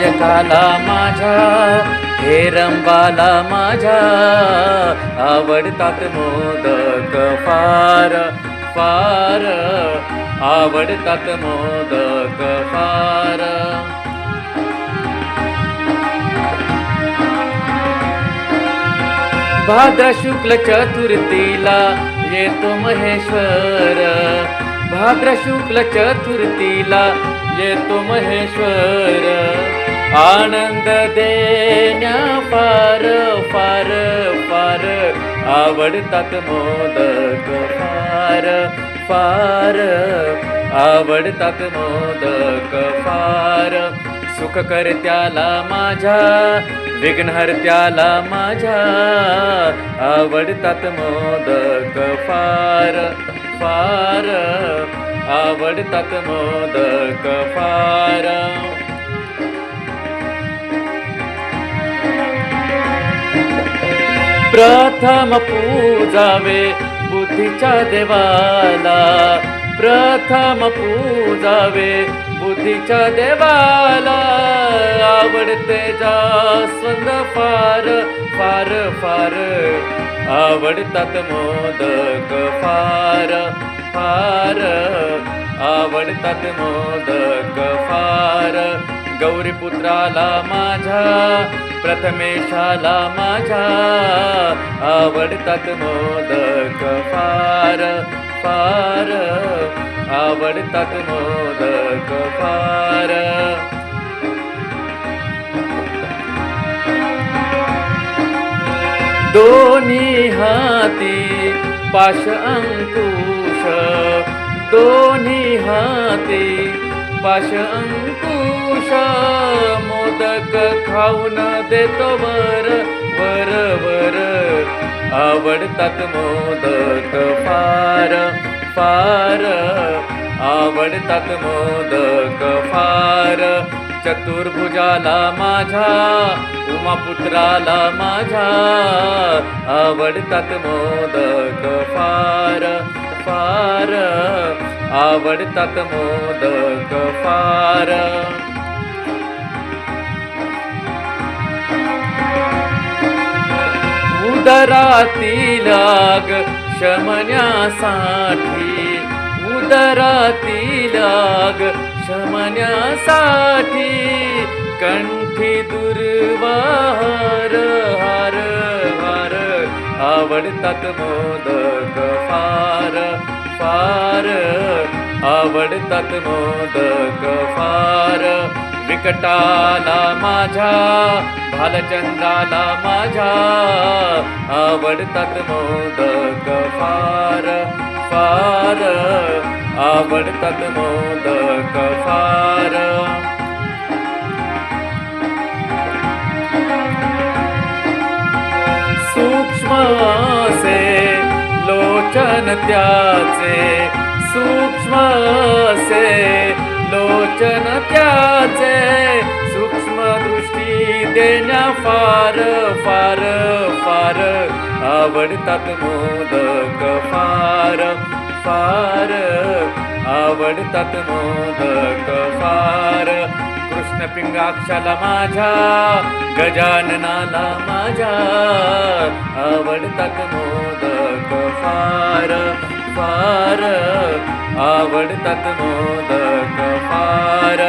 गायकाला माझ्या हे रंबाला माझ्या आवडतात मोदक फार फार आवडतात मोदक फार. भाद्र शुक्ल चतुर्थीला येतो महेश्वर. भाद्र शुक्ल चतुर्थीला येतो महेश्वर. आनंद देण्या फार फार फार आवडतात मोदक फार फार आवडतात मोदक फार. सुख करत्याला माझ्या विघ्नहर्त्याला माझ्या आवडतात मोदक फार फार आवडतात मोदक फार. प्रथम पूजावे बुद्धीच्या देवाला. प्रथम पूजावे बुद्धीच्या देवाला. आवडते जास्वंद फार फार फार. आवडतात मोदक फार फार. आवडतात मोदक फार. गौरीपुत्राला माझ्या प्रथमेशाला माझ्या आवडतात मोदक फार फार आवडतात मोदक फार. दोन्ही हाती पाश अंकुश दोन्ही हाती पाश अंकुश मोदक खाऊन देतो वर वर वर. आवडतात मोदक फार फार. आवडतात मोदक फार. चतुर्भुजाला माझा उमापुत्राला माझ्या आवडतात मोदक फार फार. आवडतात मोदक फार. उदरातील आग शमण्यासाठी उदरातील आग शमण्यासाठी कंठी दुर्वार हार हार आवडतात मोदक फार. फार आवडतात मोदक फार. विकटाला माझ्या भालचंद्राला माझ्या आवडतात मोदक फार. फार आवडतात मोदक फार. लोचन त्याचे सूक्ष्म से लोचन त्याचे सूक्ष्म दृष्टी देण्या फार फार फार आवडतात मोदक फार फार आवडतात मोदक फार. कृष्ण पिंगाक्षाला माझ्या गजाननाला माझ्या आवडतात मोदक फार फार आवडतात मोदक फार.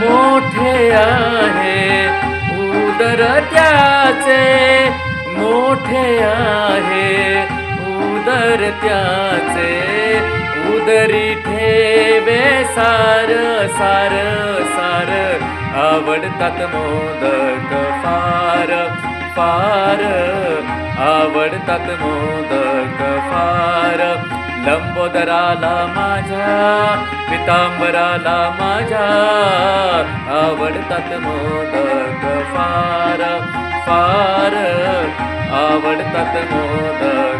मोठे आहे उदर त्याचे मोठे आहे उदर त्याचे उदरी ठेवे सार सार सार. आवडतात मोदक फार फार. आवडतात मोदक फार. लंबोदराला माझ्या पितांबराला माझ्या. आवडतात मोदक फार फार. आवडतात मोदक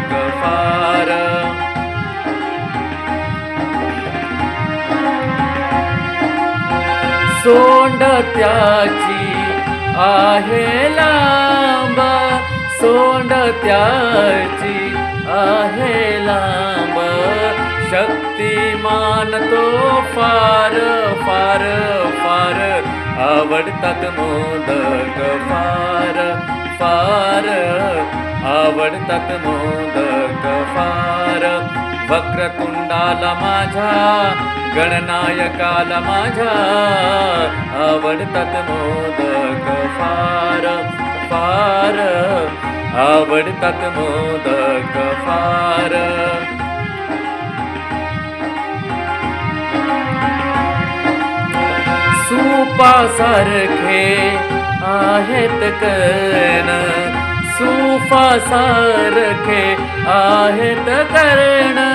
सोंड त्याची आहे लांब सोंड त्याची आहे लांब. शक्तिमान तो फार फार फार आवडतात मोदक फार फार आवडतात मोदक फार. वक्रतुंडाला माझ्या गणनायकाला माझ्या आवडतात मोदक फार फार. आवडतात मोदक फार. सुपासारखे आहेत कर्ण सुपासारखे आहेत कर्ण.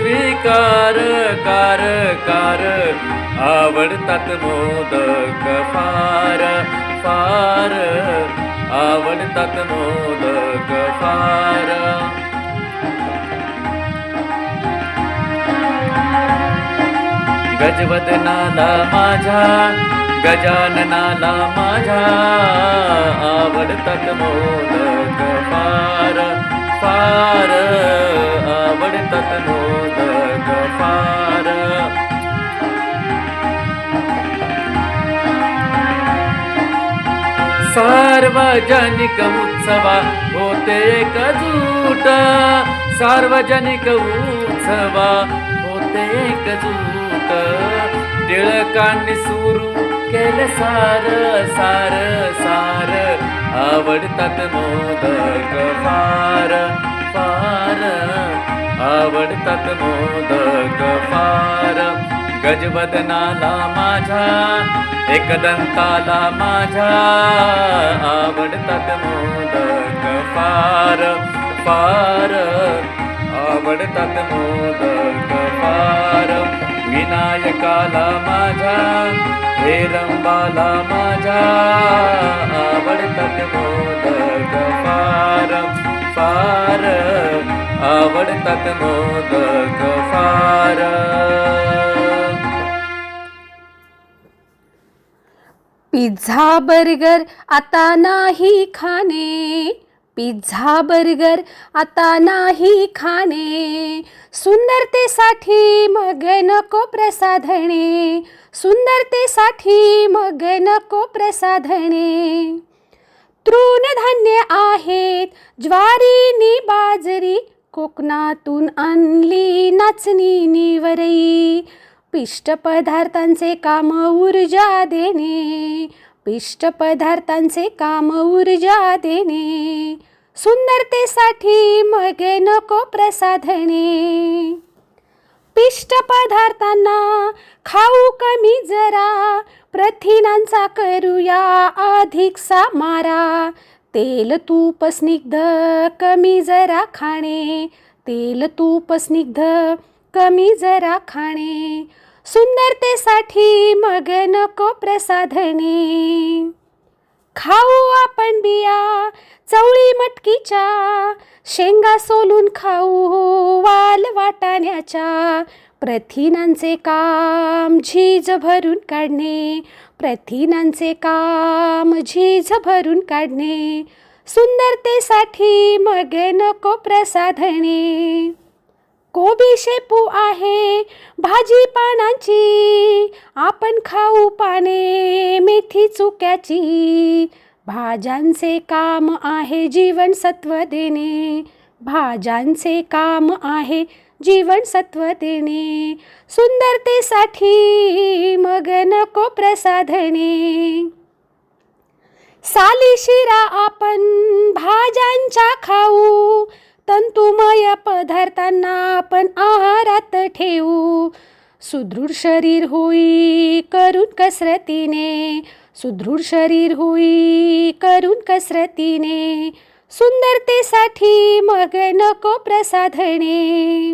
स्वीकार कार कार आवडतात मोदक फार फार आवडतात मोदक फार. गजवदनाला माझा गजाननाला माझा आवडतात मोदक फार फार आवडतात मोदक सार्वजनिक उत्सवा होते एकजूट सार्वजनिक उत्सवा होते एकजूट टिळकांनी सुरू केलं सार सार सार. आवडतात मोदक फार. आवडतात मोदक फार. गजबदनाला माझ्या एकदंताला माझ्या. आवडतात मोदक फार फार. आवडतात मोदक फार. विनायकाला माझ्या हेरंबाला माझ्या. आवडतात मोदक फार. फार आवडतात मोदक फार. पिझ्झा बर्गर आता नाही खाणे. पिझ्झा बर्गर आता नाही खाणे. सुंदरतेसाठी मग नको प्रसाधणे सुंदरतेसाठी मग नको प्रसाधणे तृणधान्य आहेत. ज्वारीनी बाजरी कोकणातून आणली नाचणी निवरई. पिष्ट पदार्थांचे काम ऊर्जा देणे. पिष्ट पदार्थांचे काम ऊर्जा देणे. सुंदरतेसाठी मग नको प्रसाधने. पिष्ट पदार्थांना खाऊ कमी जरा? प्रथिनांचा करूया अधिक मारा तेल तूप स्निग्ध कमी जरा खाणे? तेल तूप स्निग्ध कमी जरा खाणे? सुंदरतेसाठी मग नको प्रसाधने. खाऊ आपण बिया चवळी मटकीच्या शेंगा सोलून खाऊ वाल वाटाण्याच्या प्रथिनांचे काम झीज भरून काढणे प्रथिनांचे काम झीज भरून काढणे सुंदरतेसाठी मग नको प्रसाधने. कोबी शेपू आहे भाजी पानांची आपण खाऊ पाने मेथी चुक्याची भाज्यांचे काम आहे जीवनसत्व देणे. भाज्यांचे काम आहे जीवनसत्व देणे. सुंदरतेसाठी मग नको प्रसाधने. साली शिरा आपण भाज्यांच्या खाऊ. तंतुमय पदार्थांना आपण आहारात ठेवू. सुदृढ शरीर होई करून कसरतीने. सुदृढ शरीर होई करून कसरतीने सुंदरतेसाठी मग नको प्रसाधने.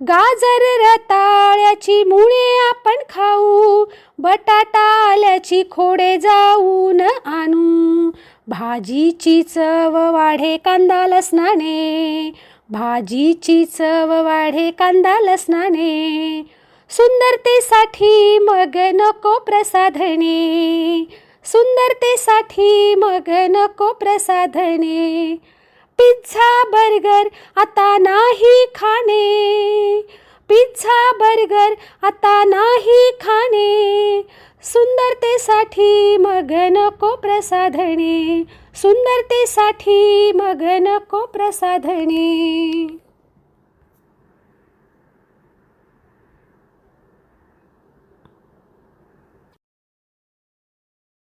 गाजर रताळ्याची मुळे आपण खाऊ बटाटा आल्याची खोडे जाऊन आणू. भाजीची चव वाढे कांदा लसणाने भाजीची चव वाढे कांदा लसणाने. सुंदरतेसाठी मग नको प्रसाधने. सुंदरतेसाठी मग नको प्रसाधने. पिझ्झा बर्गर आता नाही खाणे. पिझ्झा बर्गर आता नाही खाणे. सुंदरतेसाठी मग नको प्रसाधने. सुंदरतेसाठी मग नको प्रसाधने.